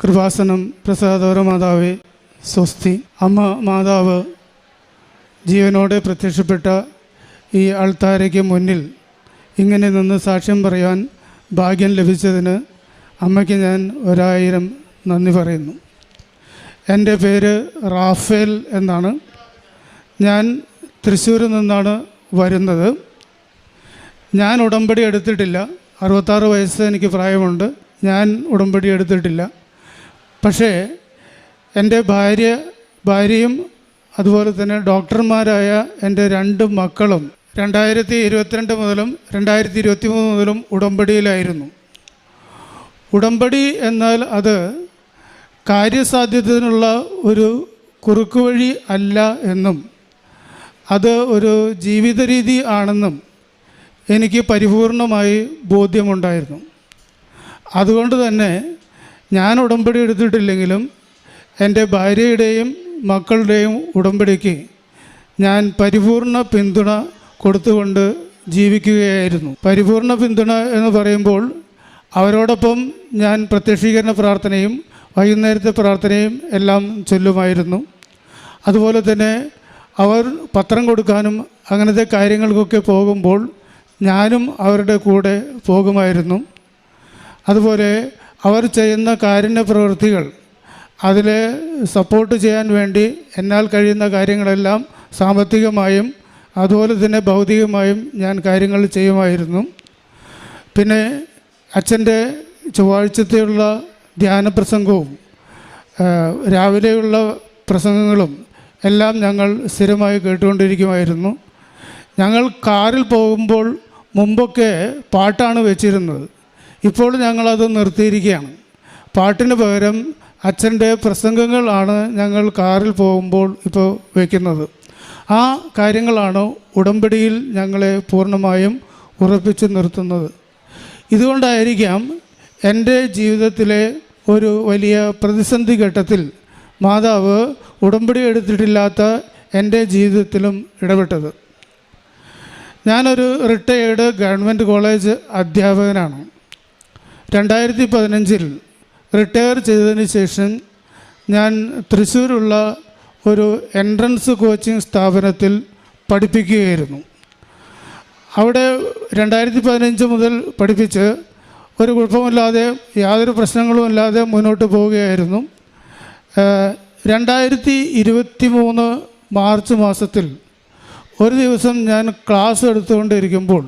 കൃപാസനം പ്രസാദോര മാതാവേ സ്വസ്തി. അമ്മ മാതാവ് ജീവനോടെ പ്രത്യക്ഷപ്പെട്ട ഈ ആൾത്താരയ്ക്ക് മുന്നിൽ ഇങ്ങനെ നിന്ന് സാക്ഷ്യം പറയാൻ ഭാഗ്യം ലഭിച്ചതിന് അമ്മയ്ക്ക് ഞാൻ ഒരായിരം നന്ദി പറയുന്നു. എന്റെ പേര് റാഫേൽ എന്നാണ്. ഞാൻ തൃശ്ശൂരിൽ നിന്നാണ് വരുന്നത്. ഞാൻ ഉടമ്പടി എടുത്തിട്ടില്ല. അറുപത്താറ് വയസ്സ് എനിക്ക് പ്രായമുണ്ട്. ഞാൻ ഉടമ്പടി എടുത്തിട്ടില്ല. പക്ഷേ എന്റെ ഭാര്യ ഭാര്യയും അതുപോലെ തന്നെ ഡോക്ടർമാരായ എന്റെ രണ്ട് മക്കളും രണ്ടായിരത്തി ഇരുപത്തിരണ്ട് മുതലും രണ്ടായിരത്തി ഇരുപത്തി മൂന്ന് മുതലും ഉടമ്പടിയിലായിരുന്നു. ഉടമ്പടി എന്നാൽ അത് കാര്യസാധ്യതത്തിനുള്ള ഒരു കുറുക്കുവഴി അല്ല എന്നും അത് ഒരു ജീവിത രീതി ആണെന്നും എനിക്ക് പരിപൂർണമായി ബോധ്യമുണ്ടായിരുന്നു. അതുകൊണ്ട് തന്നെ ഞാൻ ഉടമ്പടി എടുത്തിട്ടില്ലെങ്കിലും എന്റെ ഭാര്യയുടെയും മക്കളുടെയും ഉടമ്പടിക്ക് ഞാൻ പരിപൂർണ പിന്തുണ കൊടുത്തുകൊണ്ട് ജീവിക്കുകയായിരുന്നു. പരിപൂർണ പിന്തുണ എന്ന് പറയുമ്പോൾ അവരോടൊപ്പം ഞാൻ പ്രത്യക്ഷീകരണ പ്രാർത്ഥനയും വൈകുന്നേരത്തെ പ്രാർത്ഥനയും എല്ലാം ചൊല്ലുമായിരുന്നു. അതുപോലെ തന്നെ അവർ പത്രം കൊടുക്കാനും അങ്ങനത്തെ കാര്യങ്ങൾക്കൊക്കെ പോകുമ്പോൾ ഞാനും അവരുടെ കൂടെ പോകുമായിരുന്നു. അതുപോലെ അവർ ചെയ്യുന്ന കാരുണ്യ പ്രവൃത്തികൾ അതിൽ സപ്പോർട്ട് ചെയ്യാൻ വേണ്ടി എന്നാൽ കഴിയുന്ന കാര്യങ്ങളെല്ലാം സാമ്പത്തികമായും അതുപോലെ തന്നെ ഭൗതികമായും ഞാൻ കാര്യങ്ങൾ ചെയ്യുമായിരുന്നു. പിന്നെ അച്ഛന്റെ ചൊവ്വാഴ്ചത്തെയുള്ള ധ്യാന പ്രസംഗവും രാവിലെയുള്ള പ്രസംഗങ്ങളും എല്ലാം ഞങ്ങൾ സ്ഥിരമായി കേട്ടുകൊണ്ടിരിക്കുമായിരുന്നു. ഞങ്ങൾ കാറിൽ പോകുമ്പോൾ മുമ്പൊക്കെ പാട്ടാണ് വെച്ചിരുന്നത്. ഇപ്പോൾ ഞങ്ങളത് നിർത്തിയിരിക്കുകയാണ്. പാട്ടിന് പകരം അച്ഛന്റെ പ്രസംഗങ്ങളാണ് ഞങ്ങൾ കാറിൽ പോകുമ്പോൾ ഇപ്പോൾ വയ്ക്കുന്നത്. ആ കാര്യങ്ങളാണ് ഉടമ്പടിയിൽ ഞങ്ങളെ പൂർണമായും ഉറപ്പിച്ച് നിർത്തുന്നത്. ഇതുകൊണ്ടായിരിക്കാം എന്റെ ജീവിതത്തിലെ ഒരു വലിയ പ്രതിസന്ധി ഘട്ടത്തിൽ മാതാവ് ഉടമ്പടി എടുത്തിട്ടില്ലാത്ത എന്റെ ജീവിതത്തിലും ഇടപെട്ടത്. ഞാനൊരു റിട്ടയേർഡ് ഗവൺമെന്റ് കോളേജ് അധ്യാപകനാണ്. രണ്ടായിരത്തി പതിനഞ്ചിൽ റിട്ടയർ ചെയ്തതിന് ശേഷം ഞാൻ തൃശ്ശൂരുള്ള ഒരു എൻട്രൻസ് കോച്ചിങ് സ്ഥാപനത്തിൽ പഠിപ്പിക്കുകയായിരുന്നു. അവിടെ രണ്ടായിരത്തി പതിനഞ്ച് മുതൽ പഠിപ്പിച്ച് ഒരു കുഴപ്പമില്ലാതെ യാതൊരു പ്രശ്നങ്ങളും ഇല്ലാതെ മുന്നോട്ട് പോവുകയായിരുന്നു. രണ്ടായിരത്തി ഇരുപത്തി മൂന്ന് മാർച്ച് മാസത്തിൽ ഒരു ദിവസം ഞാൻ ക്ലാസ് എടുത്തുകൊണ്ടിരിക്കുമ്പോൾ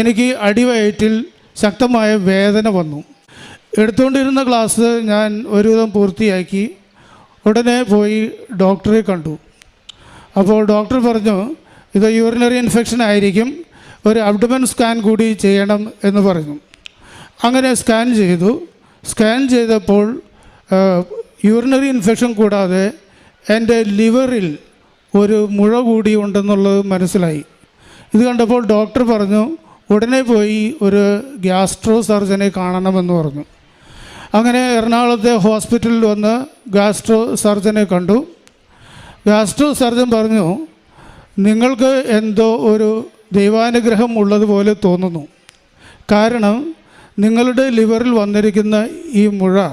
എനിക്ക് അടിവയറ്റിൽ ശക്തമായ വേദന വന്നു. എടുത്തുകൊണ്ടിരുന്ന ക്ലാസ് ഞാൻ ഒരുവിധം പൂർത്തിയാക്കി. ഉടനെ പോയി ഡോക്ടറെ കണ്ടു. അപ്പോൾ ഡോക്ടർ പറഞ്ഞു ഇത് യൂറിനറി ഇൻഫെക്ഷൻ ആയിരിക്കും. ഒരു അബ്ഡമൻ സ്കാൻ കൂടി ചെയ്യണം എന്ന് പറഞ്ഞു. അങ്ങനെ സ്കാൻ ചെയ്തു. സ്കാൻ ചെയ്തപ്പോൾ യൂറിനറി ഇൻഫെക്ഷൻ കൂടാതെ എന്റെ ലിവറിൽ ഒരു മുഴ കൂടി ഉണ്ടെന്നുള്ളത് മനസ്സിലായി. ഇത് കണ്ടപ്പോൾ ഡോക്ടർ പറഞ്ഞു ഉടനെ പോയി ഒരു ഗ്യാസ്ട്രോ സർജനെ കാണണമെന്ന് പറഞ്ഞു. അങ്ങനെ എറണാകുളത്തെ ഹോസ്പിറ്റലിൽ വന്ന് ഗ്യാസ്ട്രോ സർജനെ കണ്ടു. ഗ്യാസ്ട്രോ സർജൻ പറഞ്ഞു നിങ്ങൾക്ക് എന്തോ ഒരു ദൈവാനുഗ്രഹം ഉള്ളതുപോലെ തോന്നുന്നു. കാരണം നിങ്ങളുടെ ലിവറിൽ വന്നിരിക്കുന്ന ഈ മുഴ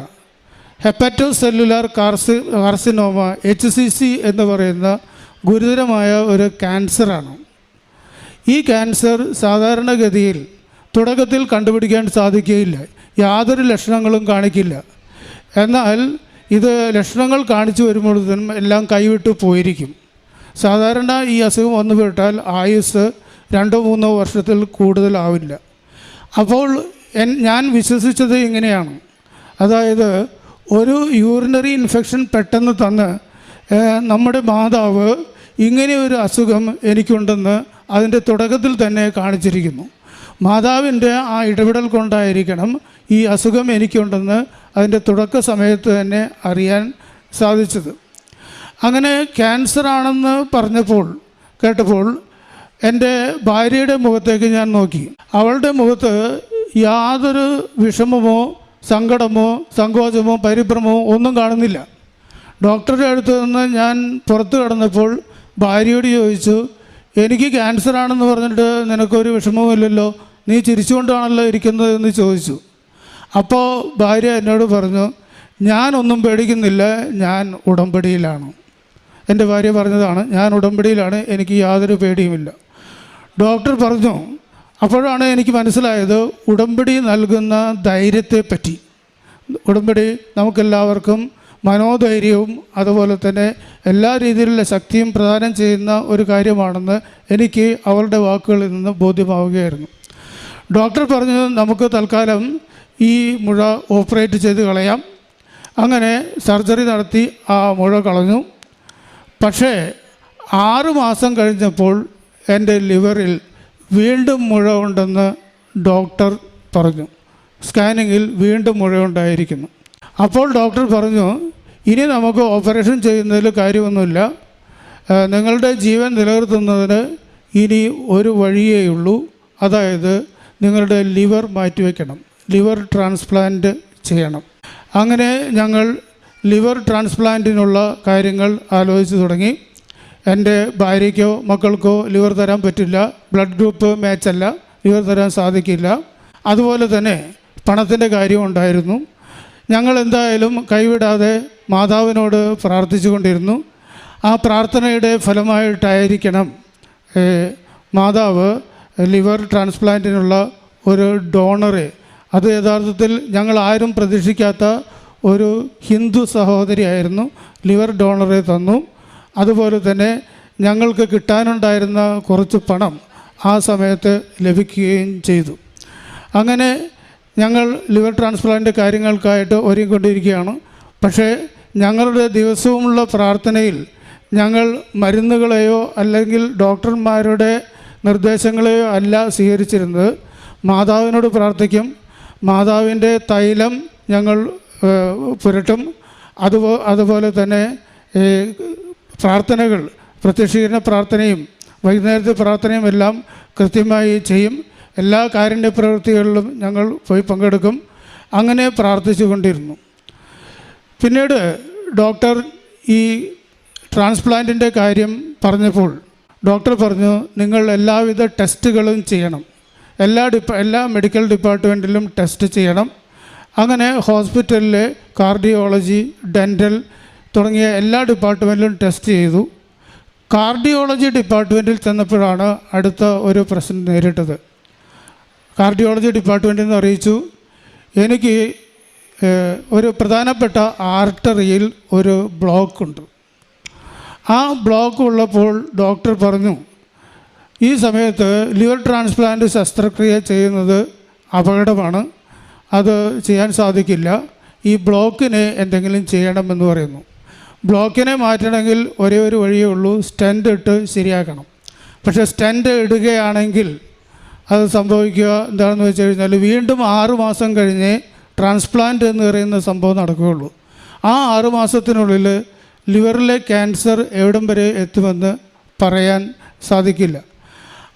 ഹെപ്പറ്റോ സെല്ലുലാർ കാർസി കാർസിനോമ എച്ച് സി സി എന്ന് പറയുന്ന ഗുരുതരമായ ഒരു ക്യാൻസറാണ്. ഈ ക്യാൻസർ സാധാരണഗതിയിൽ തുടക്കത്തിൽ കണ്ടുപിടിക്കാൻ സാധിക്കുകയില്ല. യാതൊരു ലക്ഷണങ്ങളും കാണിക്കില്ല. എന്നാൽ ഇത് ലക്ഷണങ്ങൾ കാണിച്ചു വരുമ്പോഴത്തേനും എല്ലാം കൈവിട്ട് പോയിരിക്കും. സാധാരണ ഈ അസുഖം വന്നു വിട്ടാൽ ആയുസ് രണ്ടോ മൂന്നോ വർഷത്തിൽ കൂടുതലാവില്ല. അപ്പോൾ ഞാൻ വിശ്വസിച്ചത് ഇങ്ങനെയാണ്. അതായത് ഒരു യൂറിനറി ഇൻഫെക്ഷൻ പെട്ടെന്ന് തന്ന് നമ്മുടെ മാതാവ് ഇങ്ങനെ ഒരു അസുഖം എനിക്കുണ്ടെന്ന് അതിന്റെ തുടക്കത്തിൽ തന്നെ കാണിച്ചിരിക്കുന്നു. മാതാവിന്റെ ആ ഇടപെടൽ കൊണ്ടായിരിക്കണം ഈ അസുഖം എനിക്കുണ്ടെന്ന് അതിന്റെ തുടക്ക സമയത്ത് തന്നെ അറിയാൻ സാധിച്ചത്. അങ്ങനെ ക്യാൻസർ ആണെന്ന് പറഞ്ഞപ്പോൾ കേട്ടപ്പോൾ എന്റെ ഭാര്യയുടെ മുഖത്തേക്ക് ഞാൻ നോക്കി. അവളുടെ മുഖത്ത് യാതൊരു വിഷമമോ സങ്കടമോ സങ്കോചമോ പരിഭ്രമമോ ഒന്നും കാണുന്നില്ല. ഡോക്ടറുടെ അടുത്ത് നിന്ന് ഞാൻ പുറത്തു കടന്നപ്പോൾ ഭാര്യയോട് ചോദിച്ചു എനിക്ക് ക്യാൻസർ ആണെന്ന് പറഞ്ഞിട്ട് നിനക്കൊരു വിഷമവുമില്ലല്ലോ? നീ ചിരിച്ചുകൊണ്ടാണല്ലോ ഇരിക്കുന്നത് എന്ന് ചോദിച്ചു. അപ്പോൾ ഭാര്യ എന്നോട് പറഞ്ഞു ഞാനൊന്നും പേടിക്കുന്നില്ല ഞാൻ ഉടമ്പടിയിലാണ്. എന്റെ ഭാര്യ പറഞ്ഞതാണ് ഞാൻ ഉടമ്പടിയിലാണ് എനിക്ക് യാതൊരു പേടിയുമില്ല. ഡോക്ടർ പറഞ്ഞു അപ്പോഴാണ് എനിക്ക് മനസ്സിലായത് ഉടമ്പടി നൽകുന്ന ധൈര്യത്തെപ്പറ്റി. ഉടമ്പടി നമുക്കെല്ലാവർക്കും മനോധൈര്യവും അതുപോലെ തന്നെ എല്ലാ രീതിയിലുള്ള ശക്തിയും പ്രദാനം ചെയ്യുന്ന ഒരു കാര്യമാണെന്ന് എനിക്ക് അവളുടെ വാക്കുകളിൽ നിന്ന് ബോധ്യമാവുകയായിരുന്നു. ഡോക്ടർ പറഞ്ഞു നമുക്ക് തൽക്കാലം ഈ മുഴ ഓപ്പറേറ്റ് ചെയ്ത് കളയാം. അങ്ങനെ സർജറി നടത്തി ആ മുഴ കളഞ്ഞു. പക്ഷേ ആറുമാസം കഴിഞ്ഞപ്പോൾ എന്റെ ലിവറിൽ വീണ്ടും മുഴ ഉണ്ടെന്ന് ഡോക്ടർ പറഞ്ഞു. സ്കാനിങ്ങിൽ വീണ്ടും മുഴ ഉണ്ടായിരിക്കുന്നു. അപ്പോൾ ഡോക്ടർ പറഞ്ഞു ഇനി നമുക്ക് ഓപ്പറേഷൻ ചെയ്യുന്നതിൽ കാര്യമൊന്നുമില്ല. നിങ്ങളുടെ ജീവൻ നിലനിർത്തുന്നതിന് ഇനി ഒരു വഴിയേ ഉള്ളൂ. അതായത് നിങ്ങളുടെ ലിവർ മാറ്റിവെക്കണം. ലിവർ ട്രാൻസ്പ്ലാന്റ് ചെയ്യണം. അങ്ങനെ ഞങ്ങൾ ലിവർ ട്രാൻസ്പ്ലാന്റിനുള്ള കാര്യങ്ങൾ ആലോചിച്ച് തുടങ്ങി. എന്റെ ഭാര്യയ്ക്കോ മക്കൾക്കോ ലിവർ തരാൻ പറ്റില്ല. Blood group മാച്ചല്ല. ലിവർ തരാൻ സാധിക്കില്ല. അതുപോലെ തന്നെ പണത്തിന്റെ കാര്യം ഉണ്ടായിരുന്നു. ഞങ്ങൾ എന്തായാലും കൈവിടാതെ മാതാവിനോട് പ്രാർത്ഥിച്ചുകൊണ്ടിരുന്നു. ആ പ്രാർത്ഥനയുടെ ഫലമായിട്ടായിരിക്കണം മാതാവ് ലിവർ ട്രാൻസ്പ്ലാന്റിനുള്ള ഒരു ഡോണറെ. അത് യഥാർത്ഥത്തിൽ ഞങ്ങൾ ആരും പ്രതീക്ഷിക്കാത്ത ഒരു ഹിന്ദു സഹോദരിയായിരുന്നു ലിവർ ഡോണറെ തന്നു. അതുപോലെ തന്നെ ഞങ്ങൾക്ക് കിട്ടാനുണ്ടായിരുന്ന കുറച്ച് പണം ആ സമയത്ത് ലഭിക്കുകയും ചെയ്തു. അങ്ങനെ ഞങ്ങൾ ലിവർ ട്രാൻസ്പ്ലാന്റ് കാര്യങ്ങൾക്കായിട്ട് ഒരുങ്ങിക്കൊണ്ടിരിക്കുകയാണ്. പക്ഷേ ഞങ്ങളുടെ ദിവസവുമുള്ള പ്രാർത്ഥനയിൽ ഞങ്ങൾ മരുന്നുകളെയോ അല്ലെങ്കിൽ ഡോക്ടർമാരുടെ നിർദ്ദേശങ്ങളെയോ അല്ല സ്വീകരിച്ചിരുന്നത്. മാതാവിനോട് പ്രാർത്ഥിക്കും. മാതാവിന്റെ തൈലം ഞങ്ങൾ പുരട്ടും. അതുപോ അതുപോലെ തന്നെ പ്രാർത്ഥനകൾ പ്രത്യക്ഷീകരണ പ്രാർത്ഥനയും വൈകുന്നേരത്തെ പ്രാർത്ഥനയും എല്ലാം കൃത്യമായി ചെയ്യും. എല്ലാ കാരുണ്യ പ്രവൃത്തികളിലും ഞങ്ങൾ പോയി പങ്കെടുക്കും. അങ്ങനെ പ്രാർത്ഥിച്ചു കൊണ്ടിരുന്നു. പിന്നീട് ഡോക്ടർ ഈ ട്രാൻസ്പ്ലാന്റിന്റെ കാര്യം പറഞ്ഞപ്പോൾ ഡോക്ടർ പറഞ്ഞു നിങ്ങൾ എല്ലാവിധ ടെസ്റ്റുകളും ചെയ്യണം. എല്ലാ ഡിപ്പ എല്ലാ മെഡിക്കൽ ഡിപ്പാർട്ട്മെന്റിലും ടെസ്റ്റ് ചെയ്യണം. അങ്ങനെ ഹോസ്പിറ്റലിലെ കാർഡിയോളജി ഡെന്റൽ തുടങ്ങിയ എല്ലാ ഡിപ്പാർട്ട്മെന്റിലും ടെസ്റ്റ് ചെയ്തു. കാർഡിയോളജി ഡിപ്പാർട്ട്മെന്റിൽ ചെന്നപ്പോഴാണ് അടുത്ത ഒരു പ്രശ്നം നേരിട്ടത്. കാർഡിയോളജി ഡിപ്പാർട്ട്മെന്റിൽ നിന്ന് അറിയിച്ചു. എനിക്ക് ഒരു പ്രധാനപ്പെട്ട ആർട്ടറിയിൽ ഒരു ബ്ലോക്ക് ഉണ്ട്. ആ ബ്ലോക്ക് ഉള്ളപ്പോൾ ഡോക്ടർ പറഞ്ഞു ഈ സമയത്ത് ലിവർ ട്രാൻസ്പ്ലാന്റ് ശസ്ത്രക്രിയ ചെയ്യുന്നത് അപകടമാണ്. അത് ചെയ്യാൻ സാധിക്കില്ല. ഈ ബ്ലോക്കിനെ എന്തെങ്കിലും ചെയ്യണമെന്ന് പറയുന്നു. ബ്ലോക്കിനെ മാറ്റണമെങ്കിൽ ഒരേ ഒരു വഴിയേ ഉള്ളൂ. സ്റ്റെന്റ് ഇട്ട് ശരിയാക്കണം. പക്ഷേ സ്റ്റെന്റ് ഇടുകയാണെങ്കിൽ അത് സംഭവിക്കുക എന്താണെന്ന് വെച്ച് കഴിഞ്ഞാൽ വീണ്ടും ആറുമാസം കഴിഞ്ഞ് ട്രാൻസ്പ്ലാന്റ് എന്ന് പറയുന്ന സംഭവം നടക്കുകയുള്ളൂ. ആ ആറുമാസത്തിനുള്ളിൽ ലിവറിലെ ക്യാൻസർ എവിടം വരെ എത്തുമെന്ന് പറയാൻ സാധിക്കില്ല.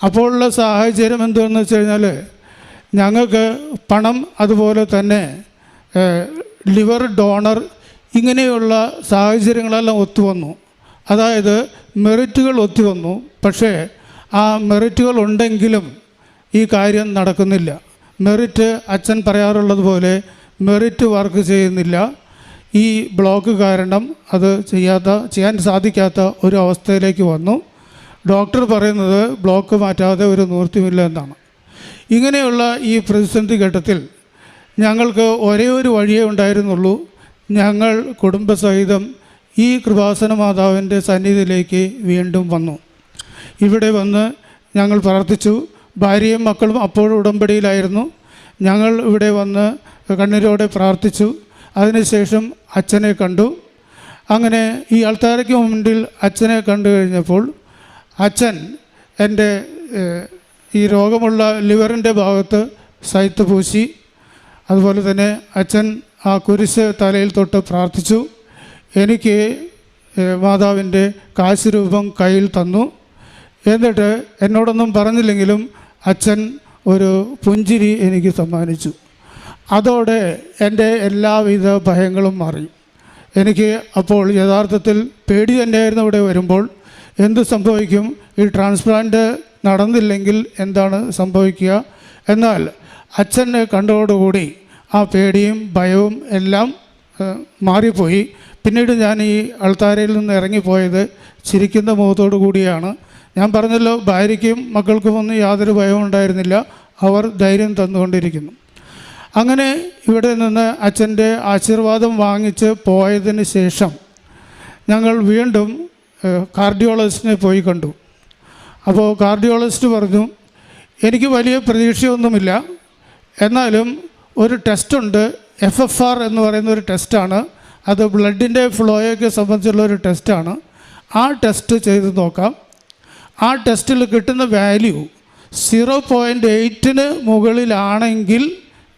അപ്പോഴുള്ള സാഹചര്യം എന്തുവെന്ന് വെച്ച് കഴിഞ്ഞാൽ ഞങ്ങൾക്ക് പണം അതുപോലെ തന്നെ ലിവർ ഡോണർ ഇങ്ങനെയുള്ള സാഹചര്യങ്ങളെല്ലാം ഒത്തുവന്നു. അതായത് മെറിറ്റുകൾ ഒത്തുവന്നു. പക്ഷേ ആ മെറിറ്റുകൾ ഉണ്ടെങ്കിലും ഈ കാര്യം നടക്കുന്നില്ല. മെറിറ്റ് അച്ഛൻ പറയാറുള്ളത് പോലെ മെറിറ്റ് വർക്ക് ചെയ്യുന്നില്ല. ഈ ബ്ലോക്ക് കാരണം അത് ചെയ്യാത്ത ചെയ്യാൻ സാധിക്കാത്ത ഒരു അവസ്ഥയിലേക്ക് വന്നു. ഡോക്ടർ പറയുന്നത് ബ്ലോക്ക് മാറ്റാതെ ഒരു നിവൃത്തിയുമില്ല എന്നാണ്. ഇങ്ങനെയുള്ള ഈ പ്രതിസന്ധി ഘട്ടത്തിൽ ഞങ്ങൾക്ക് ഒരേ ഒരു വഴിയേ ഉണ്ടായിരുന്നുള്ളൂ. ഞങ്ങൾ കുടുംബസഹിതം ഈ കൃപാസന മാതാവിന്റെ സന്നിധിയിലേക്ക് വീണ്ടും വന്നു. ഇവിടെ വന്ന് ഞങ്ങൾ പ്രാർത്ഥിച്ചു. ഭാര്യയും മക്കളും അപ്പോഴും ഉടമ്പടിയിലായിരുന്നു. ഞങ്ങൾ ഇവിടെ വന്ന് കണ്ണീരോടെ പ്രാർത്ഥിച്ചു. അതിനുശേഷം അച്ഛനെ കണ്ടു. അങ്ങനെ ഈ അൾത്താരയ്ക്ക് മുമ്പിൽ അച്ഛനെ കണ്ടു കഴിഞ്ഞപ്പോൾ അച്ഛൻ എന്റെ ഈ രോഗമുള്ള ലിവറിന്റെ ഭാഗത്ത് സൈത്ത് പൂശി. അതുപോലെ തന്നെ അച്ഛൻ ആ കുരിശ് തലയിൽ തൊട്ട് പ്രാർത്ഥിച്ചു. എനിക്ക് മാതാവിന്റെ കാശ് രൂപം കയ്യിൽ തന്നു. എന്നിട്ട് എന്നോടൊന്നും പറഞ്ഞില്ലെങ്കിലും അച്ഛൻ ഒരു പുഞ്ചിരി എനിക്ക് സമ്മാനിച്ചു. അതോടെ എന്റെ എല്ലാവിധ ഭയങ്ങളും മാറി. എനിക്ക് അപ്പോൾ യഥാർത്ഥത്തിൽ പേടി തന്നെയായിരുന്നു അവിടെ വരുമ്പോൾ. എന്ത് സംഭവിക്കും? ഈ ട്രാൻസ്പ്ലാന്റ് നടന്നില്ലെങ്കിൽ എന്താണ് സംഭവിക്കുക? എന്നാൽ അച്ഛനെ കണ്ടതോടുകൂടി ആ പേടിയും ഭയവും എല്ലാം മാറിപ്പോയി. പിന്നീട് ഞാൻ ഈ അൾത്താരയിൽ നിന്ന് ഇറങ്ങിപ്പോയത് ചിരിക്കുന്ന മുഖത്തോടു കൂടിയാണ് ഞാൻ പറഞ്ഞല്ലോ ഭാര്യയ്ക്കും മക്കൾക്കും ഒന്നും യാതൊരു ഭയവും ഉണ്ടായിരുന്നില്ല. അവർ ധൈര്യം തന്നുകൊണ്ടിരിക്കുന്നു. അങ്ങനെ ഇവിടെ നിന്ന് അച്ഛന്റെ ആശീർവാദം വാങ്ങിച്ച് പോയതിന് ശേഷം ഞങ്ങൾ വീണ്ടും കാർഡിയോളജിസ്റ്റിനെ പോയി കണ്ടു. അപ്പോൾ കാർഡിയോളജിസ്റ്റ് പറഞ്ഞു എനിക്ക് വലിയ പ്രതീക്ഷയൊന്നുമില്ല. എന്നാലും ഒരു ടെസ്റ്റുണ്ട് എഫ് എഫ് ആർ എന്ന് പറയുന്ന ഒരു ടെസ്റ്റാണ്. അത് ബ്ലഡിന്റെ ഫ്ലോയൊക്കെ സംബന്ധിച്ചുള്ള ഒരു ടെസ്റ്റാണ്. ആ ടെസ്റ്റ് ചെയ്ത് നോക്കാം. ആ ടെസ്റ്റിൽ കിട്ടുന്ന വാല്യൂ സീറോ പോയിന്റ് എയ്റ്റിന് മുകളിലാണെങ്കിൽ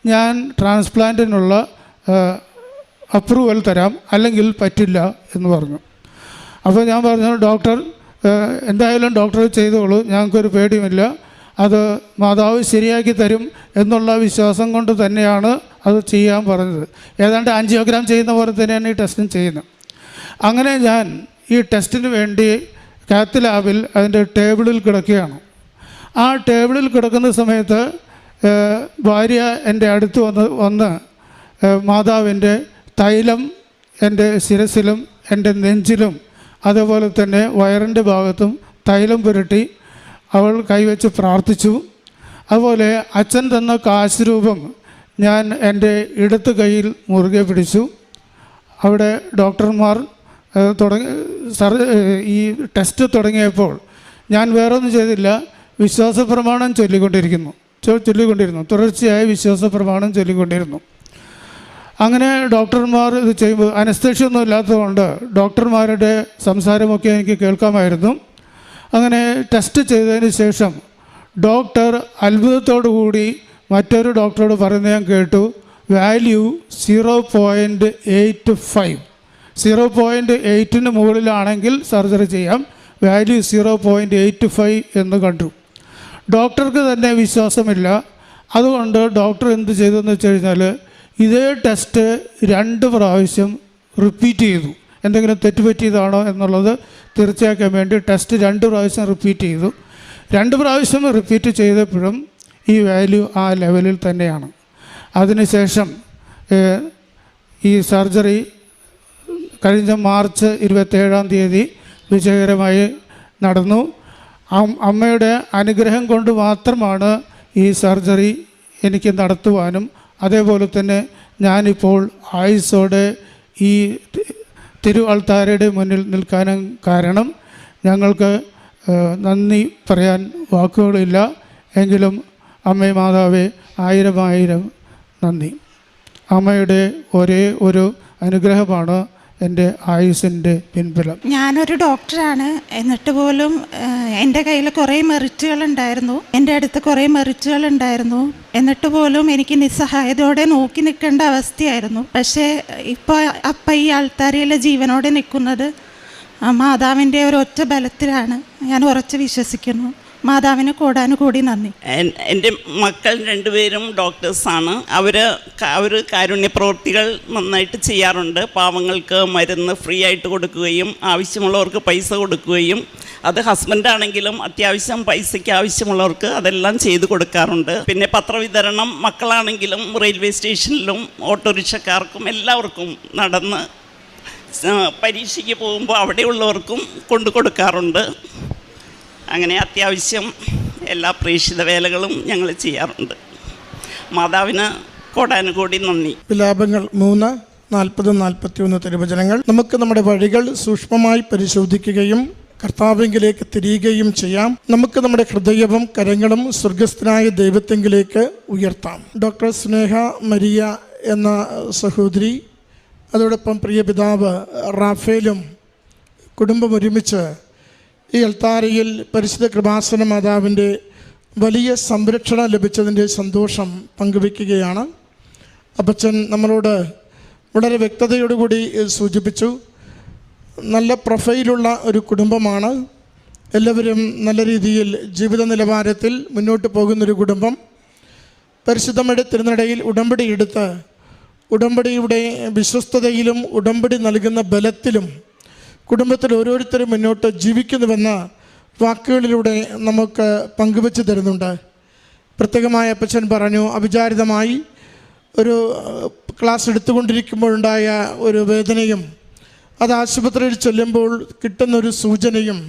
ഞാൻ ട്രാൻസ്പ്ലാന്റിനുള്ള അപ്രൂവൽ തരാം. അല്ലെങ്കിൽ പറ്റില്ല എന്ന് പറഞ്ഞു. അപ്പോൾ ഞാൻ പറഞ്ഞു ഡോക്ടർ എന്തായാലും ഡോക്ടർ ചെയ്തോളൂ. ഞങ്ങൾക്കൊരു പേടിയുമില്ല. അത് മാതാവ് ശരിയാക്കി തരും എന്നുള്ള വിശ്വാസം കൊണ്ട് തന്നെയാണ് അത് ചെയ്യാൻ പറഞ്ഞത്. ഏതാണ്ട് ആൻജിയോഗ്രാം ചെയ്യുന്ന പോലെ തന്നെയാണ് ഈ ടെസ്റ്റും ചെയ്യുന്നത്. അങ്ങനെ ഞാൻ ഈ ടെസ്റ്റിന് വേണ്ടി കാത്ത് ലാബിൽ അതിന്റെ ടേബിളിൽ കിടക്കുകയാണ്. ആ ടേബിളിൽ കിടക്കുന്ന സമയത്ത് ഭാര്യ എന്റെ അടുത്ത് വന്ന് വന്ന് മാതാവിന്റെ തൈലം എന്റെ ശിരസിലും എന്റെ നെഞ്ചിലും അതേപോലെ തന്നെ വയറിന്റെ ഭാഗത്തും തൈലം പുരട്ടി അവൾ കൈവച്ച് പ്രാർത്ഥിച്ചു. അതുപോലെ അച്ഛൻ തന്ന കാശ് രൂപം ഞാൻ എന്റെ ഇടത്ത് കൈയിൽ മുറുകെ പിടിച്ചു. അവിടെ ഡോക്ടർമാർ തുടങ്ങി സർ ഈ ടെസ്റ്റ് തുടങ്ങിയപ്പോൾ ഞാൻ വേറൊന്നും ചെയ്തില്ല. വിശ്വാസ പ്രമാണം ചൊല്ലിക്കൊണ്ടിരിക്കുന്നു. ചൊല്ലിക്കൊണ്ടിരുന്നു. തുടർച്ചയായി വിശ്വാസ പ്രമാണം ചൊല്ലിക്കൊണ്ടിരുന്നു. അങ്ങനെ ഡോക്ടർമാർ ഇത് ചെയ്യുമ്പോൾ അനസ്തേഷ്യ ഒന്നും ഇല്ലാത്തതുകൊണ്ട് ഡോക്ടർമാരുടെ സംസാരമൊക്കെ എനിക്ക് കേൾക്കാമായിരുന്നു. അങ്ങനെ ടെസ്റ്റ് ചെയ്തതിന് ശേഷം ഡോക്ടർ അത്ഭുതത്തോടു കൂടി മറ്റൊരു ഡോക്ടറോട് പറയുന്നത് ഞാൻ കേട്ടു. Value zero point eight five. Zero point എയ്റ്റിന് മുകളിലാണെങ്കിൽ സർജറി ചെയ്യാം. Value zero point eight five എന്ന് കണ്ടു. ഡോക്ടർക്ക് തന്നെ വിശ്വാസമില്ല. അതുകൊണ്ട് ഡോക്ടർ എന്ത് ചെയ്തെന്ന് വെച്ച് കഴിഞ്ഞാൽ ഇതേ ടെസ്റ്റ് രണ്ട് പ്രാവശ്യം റിപ്പീറ്റ് ചെയ്തു. എന്തെങ്കിലും തെറ്റുപറ്റിയതാണോ എന്നുള്ളത് തീർച്ചയാക്കാൻ വേണ്ടി ടെസ്റ്റ് രണ്ട് പ്രാവശ്യം റിപ്പീറ്റ് ചെയ്തു. രണ്ട് പ്രാവശ്യം റിപ്പീറ്റ് ചെയ്തപ്പോഴും ഈ വാല്യൂ ആ ലെവലിൽ തന്നെയാണ്. അതിനുശേഷം ഈ സർജറി കഴിഞ്ഞ മാർച്ച് ഇരുപത്തേഴാം തീയതി വിജയകരമായി നടന്നു. അമ്മയുടെ അനുഗ്രഹം കൊണ്ട് മാത്രമാണ് ഈ സർജറി എനിക്ക് നടത്തുവാനും അതേപോലെ തന്നെ ഞാനിപ്പോൾ ആയുസോടെ ഈ തിരു ആൾത്താരയുടെ മുന്നിൽ നിൽക്കാനും കാരണം ഞങ്ങൾക്ക് നന്ദി പറയാൻ വാക്കുകളില്ല. എങ്കിലും അമ്മേ മാതാവേ ആയിരം ആയിരം നന്ദി. അമ്മയുടെ ഒരേ ഒരു അനുഗ്രഹമാണ് എന്റെ ആയുസിന്റെ പിൻബലം. ഞാനൊരു ഡോക്ടറാണ്. എന്നിട്ട് പോലും എന്റെ കയ്യിൽ കുറേ മെറിറ്റുകൾ ഉണ്ടായിരുന്നു എന്റെ അടുത്ത് കുറേ മെറിറ്റുകൾ ഉണ്ടായിരുന്നു എന്നിട്ട് പോലും എനിക്ക് നിസ്സഹായതയോടെ നോക്കി നിൽക്കേണ്ട അവസ്ഥയായിരുന്നു. പക്ഷേ ഇപ്പോൾ അപ്പം ഈ ആൾത്താരിയിലെ ജീവനോടെ നിൽക്കുന്നത് മാതാവിന്റെ ഒരു ഒറ്റ ബലത്തിലാണ്. ഞാൻ ഉറച്ച് വിശ്വസിക്കുന്നു. മാതാവിന് കൂടാനുകൂടി നന്ദി. എൻ- എന്റെ മക്കൾ രണ്ടുപേരും ഡോക്ടേഴ്സാണ്. അവർ അവർ കാരുണ്യ പ്രവൃത്തികൾ നന്നായിട്ട് ചെയ്യാറുണ്ട്. പാവങ്ങൾക്ക് മരുന്ന് ഫ്രീ ആയിട്ട് കൊടുക്കുകയും ആവശ്യമുള്ളവർക്ക് പൈസ കൊടുക്കുകയും അത് ഹസ്ബൻഡാണെങ്കിലും അത്യാവശ്യം പൈസയ്ക്ക് ആവശ്യമുള്ളവർക്ക് അതെല്ലാം ചെയ്തു കൊടുക്കാറുണ്ട്. പിന്നെ പത്രവിതരണം മക്കളാണെങ്കിലും റെയിൽവേ സ്റ്റേഷനിലും ഓട്ടോറിക്ഷക്കാർക്കും എല്ലാവർക്കും നടന്ന് പരീക്ഷയ്ക്ക് പോകുമ്പോൾ അവിടെയുള്ളവർക്കും കൊണ്ടു കൊടുക്കാറുണ്ട്. അങ്ങനെ അത്യാവശ്യം എല്ലാ പ്രേക്ഷിത വേലകളും ഞങ്ങൾ ചെയ്യാറുണ്ട്. മാതാവിന് കോടാനുകൂടി നന്ദി. വിലാപങ്ങൾ മൂന്ന് നാൽപ്പത് നാൽപ്പത്തി ഒന്ന് തിരുവചനങ്ങൾ. നമുക്ക് നമ്മുടെ വഴികൾ സൂക്ഷ്മമായി പരിശോധിക്കുകയും കർത്താവിങ്കിലേക്ക് തിരിയുകയും ചെയ്യാം. നമുക്ക് നമ്മുടെ ഹൃദയവും കരങ്ങളും സ്വർഗസ്ഥനായ ദൈവത്തെങ്കിലേക്ക് ഉയർത്താം. ഡോക്ടർ സ്നേഹ മരിയ എന്ന സഹോദരി അതോടൊപ്പം പ്രിയ പിതാവ് റാഫേലും കുടുംബം ഒരുമിച്ച് ഈ അൽത്താരയിൽ പരിശുദ്ധ കൃപാസന മാതാവിന്റെ വലിയ സംരക്ഷണം ലഭിച്ചതിന്റെ സന്തോഷം പങ്കുവയ്ക്കുകയാണ്. അപ്പച്ചൻ നമ്മളോട് വളരെ വ്യക്തതയോടുകൂടി സൂചിപ്പിച്ചു. നല്ല പ്രൊഫൈലുള്ള ഒരു കുടുംബമാണ്. എല്ലാവരും നല്ല രീതിയിൽ ജീവിത നിലവാരത്തിൽ മുന്നോട്ട് പോകുന്നൊരു കുടുംബം. പരിശുദ്ധമയുടെ തിരുനടയിൽ ഉടമ്പടി എടുത്ത് ഉടമ്പടിയുടെ വിശ്വസ്തതയിലും ഉടമ്പടി നൽകുന്ന ബലത്തിലും കുടുംബത്തിൽ ഓരോരുത്തരും മുന്നോട്ട് ജീവിക്കുന്നുവെന്ന വാക്കുകളിലൂടെ നമുക്ക് പങ്കുവച്ച് തരുന്നുണ്ട്. പ്രത്യേകമായ അപ്പച്ചൻ പറഞ്ഞു അവിചാരിതമായി ഒരു ക്ലാസ് എടുത്തുകൊണ്ടിരിക്കുമ്പോഴുണ്ടായ ഒരു വേദനയും അത് ആശുപത്രിയിൽ ചെല്ലുമ്പോൾ കിട്ടുന്നൊരു സൂചനയും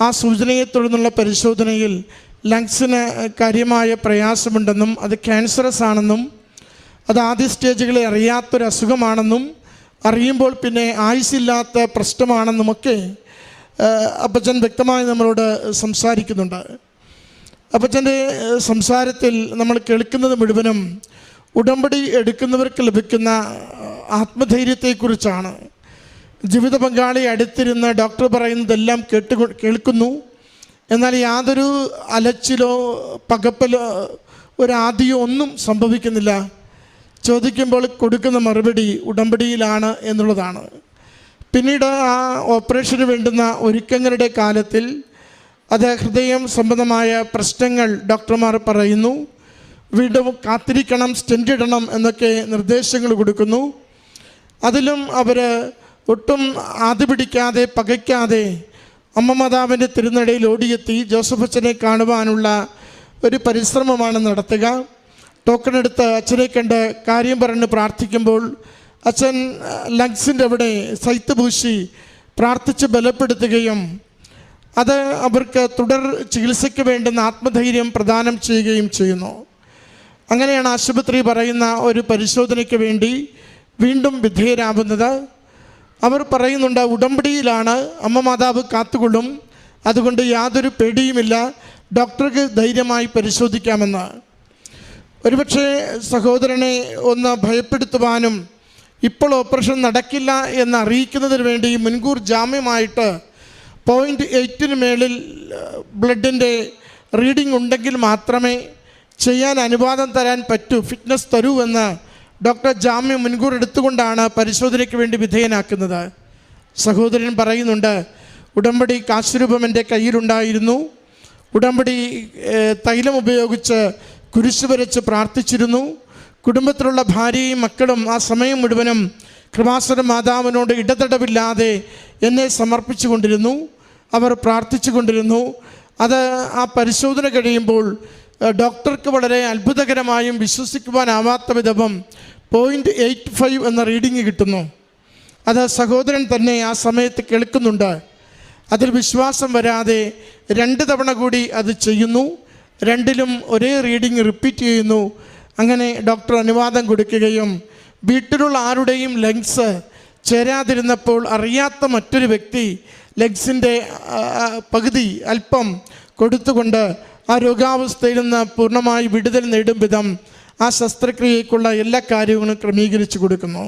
ആ സൂചനയെ തുടർന്നുള്ള പരിശോധനയിൽ ലങ്സിന് കാര്യമായ പ്രയാസമുണ്ടെന്നും അത് ക്യാൻസറസ് ആണെന്നും അത് ആദ്യ സ്റ്റേജുകളെ അറിയാത്തൊരു അസുഖമാണെന്നും അറിയുമ്പോൾ പിന്നെ ആയുസില്ലാത്ത പ്രശ്നമാണെന്നുമൊക്കെ അപ്പച്ചൻ വ്യക്തമായി നമ്മളോട് സംസാരിക്കുന്നുണ്ട്. അപ്പച്ചന്റെ സംസാരത്തിൽ നമ്മൾ കേൾക്കുന്നത് മുഴുവനും ഉടമ്പടി എടുക്കുന്നവർക്ക് ലഭിക്കുന്ന ആത്മധൈര്യത്തെക്കുറിച്ചാണ്. ജീവിത പങ്കാളി അടുത്തിരുന്ന് ഡോക്ടർ പറയുന്നതെല്ലാം കേട്ട് കേൾക്കുന്നു. എന്നാൽ യാതൊരു അലച്ചിലോ പകപ്പലോ ഒരാദിയോ ഒന്നും സംഭവിക്കുന്നില്ല. ചോദിക്കുമ്പോൾ കൊടുക്കുന്ന മറുപടി ഉടമ്പടിയിലാണ് എന്നുള്ളതാണ്. പിന്നീട് ആ ഓപ്പറേഷന് വേണ്ടുന്ന ഒരുക്കങ്ങളുടെ കാലത്തിൽ അത് ഹൃദയം സംബന്ധമായ പ്രശ്നങ്ങൾ ഡോക്ടർമാർ പറയുന്നു. വീണ്ടും കാത്തിരിക്കണം സ്റ്റെന്റ് ഇടണം എന്നൊക്കെ നിർദ്ദേശങ്ങൾ കൊടുക്കുന്നു. അതിലും അവർ ഒട്ടും ആദ്യ പിടിക്കാതെ പകയ്ക്കാതെ അമ്മ മാതാവിന്റെ തിരുനടയിൽ ഓടിയെത്തി ജോസഫ് അച്ഛനെ കാണുവാനുള്ള ഒരു പരിശ്രമമാണ് നടത്തുക. ടോക്കൺ എടുത്ത് അച്ഛനെ കണ്ട് കാര്യം പറഞ്ഞ് പ്രാർത്ഥിക്കുമ്പോൾ അച്ഛൻ ലങ്സിന്റെ അവിടെ സൈത്ത് പൂശി പ്രാർത്ഥിച്ച് ബലപ്പെടുത്തുകയും അത് അവർക്ക് തുടർ ചികിത്സയ്ക്ക് വേണ്ടുന്ന ആത്മധൈര്യം പ്രദാനം ചെയ്യുകയും ചെയ്യുന്നു. അങ്ങനെയാണ് ആശുപത്രി പറയുന്ന ഒരു പരിശോധനയ്ക്ക് വേണ്ടി വീണ്ടും വിധേയരാകുന്നത്. അവർ പറയുന്നുണ്ട് ഉടമ്പടിയിലാണ് അമ്മ മാതാവ് കാത്തുകൊള്ളും. അതുകൊണ്ട് യാതൊരു പേടിയുമില്ല. ഡോക്ടർക്ക് ധൈര്യമായി പരിശോധിക്കാമെന്ന്. ഒരുപക്ഷെ സഹോദരനെ ഒന്ന് ഭയപ്പെടുത്തുവാനും ഇപ്പോൾ ഓപ്പറേഷൻ നടക്കില്ല എന്ന് അറിയിക്കുന്നതിന് വേണ്ടി മുൻകൂർ ജാമ്യമായിട്ട് പോയിന്റ് എയ്റ്റിന് മേളിൽ ബ്ലഡിന്റെ റീഡിംഗ് ഉണ്ടെങ്കിൽ മാത്രമേ ചെയ്യാൻ അനുവാദം തരാൻ പറ്റൂ ഫിറ്റ്നസ് തരൂ എന്ന് ഡോക്ടർ ജാമ്യം മുൻകൂർ എടുത്തുകൊണ്ടാണ് പരിശോധനയ്ക്ക് വേണ്ടി വിധേയനാക്കുന്നത്. സഹോദരൻ പറയുന്നുണ്ട് ഉടമ്പടി കാശുരൂപം എന്റെ കയ്യിലുണ്ടായിരുന്നു. ഉടമ്പടി തൈലം ഉപയോഗിച്ച് കുരിശ് വരച്ച് പ്രാർത്ഥിച്ചിരുന്നു. കുടുംബത്തിലുള്ള ഭാര്യയും മക്കളും ആ സമയം മുഴുവനും കൃപാസുര മാതാവിനോട് ഇടതടവില്ലാതെ എന്നെ സമർപ്പിച്ചു കൊണ്ടിരുന്നു. അവർ പ്രാർത്ഥിച്ചു കൊണ്ടിരുന്നു. അത് ആ പരിശോധന കഴിയുമ്പോൾ ഡോക്ടർക്ക് വളരെ അത്ഭുതകരമായും വിശ്വസിക്കുവാനാവാത്ത വിധം പോയിന്റ് എയ്റ്റ് ഫൈവ് എന്ന റീഡിങ് കിട്ടുന്നു. അത് സഹോദരൻ തന്നെ ആ സമയത്ത് കേൾക്കുന്നുണ്ട്. അതിൽ വിശ്വാസം വരാതെ രണ്ട് തവണ കൂടി അത് ചെയ്യുന്നു. രണ്ടിലും ഒരേ റീഡിങ് റിപ്പീറ്റ് ചെയ്യുന്നു. അങ്ങനെ ഡോക്ടർ അനുവാദം കൊടുക്കുകയും വീട്ടിലുള്ള ആരുടെയും ലങ്സ് ചേരാതിരുന്നപ്പോൾ അറിയാത്ത മറ്റൊരു വ്യക്തി ലങ്സിന്റെ പകുതി അല്പം കൊടുത്തുകൊണ്ട് ആ രോഗാവസ്ഥയിൽ നിന്ന് പൂർണമായി വിടുതൽ നേടും വിധം ആ ശസ്ത്രക്രിയക്കുള്ള എല്ലാ കാര്യങ്ങളും ക്രമീകരിച്ചു കൊടുക്കുന്നു.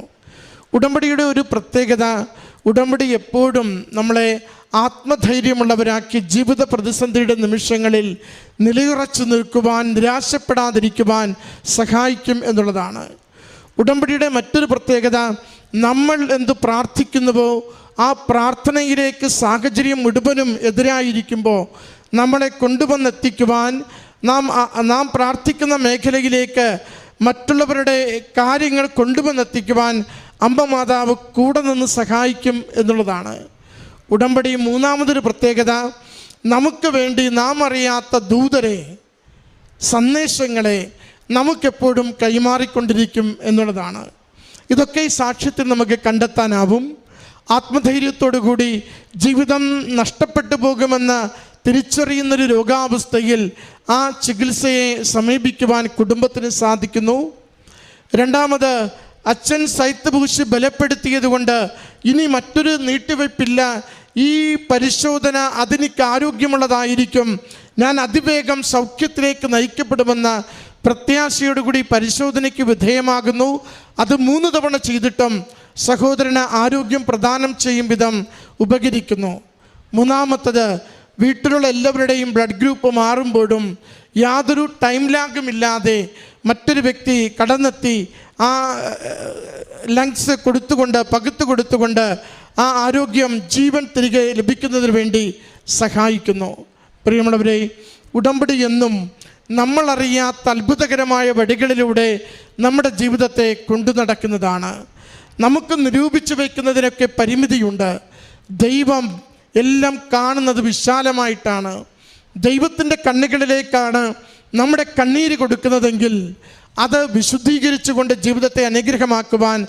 ഉടമ്പടിയുടെ ഒരു പ്രത്യേകത ഉടമ്പടി എപ്പോഴും നമ്മളെ ആത്മധൈര്യമുള്ളവരാക്കി ജീവിത പ്രതിസന്ധിയുടെ നിമിഷങ്ങളിൽ നിലയുറച്ചു നിൽക്കുവാൻ നിരാശപ്പെടാതിരിക്കുവാൻ സഹായിക്കും എന്നുള്ളതാണ്. ഉടമ്പടിയുടെ മറ്റൊരു പ്രത്യേകത നമ്മൾ എന്ത് പ്രാർത്ഥിക്കുന്നുവോ ആ പ്രാർത്ഥനയിലേക്ക് സാഹചര്യം മുഴുവനും എതിരായിരിക്കുമ്പോൾ നമ്മളെ കൊണ്ടുവന്നെത്തിക്കുവാൻ നാം നാം പ്രാർത്ഥിക്കുന്ന മേഖലയിലേക്ക് മറ്റുള്ളവരുടെ കാര്യങ്ങൾ കൊണ്ടുവന്നെത്തിക്കുവാൻ അമ്മ മാതാവ് കൂടെ നിന്ന് സഹായിക്കും എന്നുള്ളതാണ്. ഉടമ്പടി മൂന്നാമതൊരു പ്രത്യേകത നമുക്ക് വേണ്ടി നാം അറിയാത്ത ദൂതരെ സന്ദേശങ്ങളെ നമുക്കെപ്പോഴും കൈമാറിക്കൊണ്ടിരിക്കും എന്നുള്ളതാണ്. ഇതൊക്കെ ഈ സാക്ഷ്യത്തിൽ നമുക്ക് കണ്ടെത്താനാവും. ആത്മധൈര്യത്തോടു കൂടി ജീവിതം നഷ്ടപ്പെട്ടു പോകുമെന്ന് തിരിച്ചറിയുന്നൊരു രോഗാവസ്ഥയിൽ ആ ചികിത്സയെ സമീപിക്കുവാൻ കുടുംബത്തിന് സാധിക്കുന്നു. രണ്ടാമത് അച്ഛൻ സൈത്ത് ബലപ്പെടുത്തിയതുകൊണ്ട് ബലപ്പെടുത്തിയത് കൊണ്ട് ഇനി മറ്റൊരു നീട്ടിവയ്പ്പില്ല. ഈ പരിശോധന അതിനിക്ക് ആരോഗ്യമുള്ളതായിരിക്കും. ഞാൻ അതിവേഗം സൗഖ്യത്തിലേക്ക് നയിക്കപ്പെടുമെന്ന പ്രത്യാശയോടുകൂടി പരിശോധനയ്ക്ക് വിധേയമാകുന്നു. അത് മൂന്ന് തവണ ചെയ്തിട്ടും സഹോദരന് ആരോഗ്യം പ്രദാനം ചെയ്യും വിധം ഉപകരിക്കുന്നു. മൂന്നാമത്തത് വീട്ടിലുള്ള എല്ലാവരുടെയും ബ്ലഡ് ഗ്രൂപ്പ് മാറുമ്പോഴും യാതൊരു ടൈം ലാഗുമില്ലാതെ മറ്റൊരു വ്യക്തി കടന്നെത്തി ആ ലങ്സ് കൊടുത്തുകൊണ്ട് പകുത്തു കൊടുത്തുകൊണ്ട് ആ ആരോഗ്യം ജീവൻ തിരികെ ലഭിക്കുന്നതിന് വേണ്ടി സഹായിക്കുന്നു. പ്രിയമുള്ളവരെ ഉടമ്പടി എന്നും നമ്മളറിയാത്ത അത്ഭുതകരമായ വഴികളിലൂടെ നമ്മുടെ ജീവിതത്തെ കൊണ്ടു നടക്കുന്നതാണ്. നമുക്ക് നിരൂപിച്ചു വയ്ക്കുന്നതിനൊക്കെ പരിമിതിയുണ്ട്. ദൈവം എല്ലാം കാണുന്നത് വിശാലമായിട്ടാണ്. ദൈവത്തിന്റെ കണ്ണുകളിലേക്കാണ് നമ്മുടെ കണ്ണീര് കൊടുക്കുന്നതെങ്കിൽ അത് വിശുദ്ധീകരിച്ചുകൊണ്ട് ജീവിതത്തെ അനുഗ്രഹമാക്കുവാൻ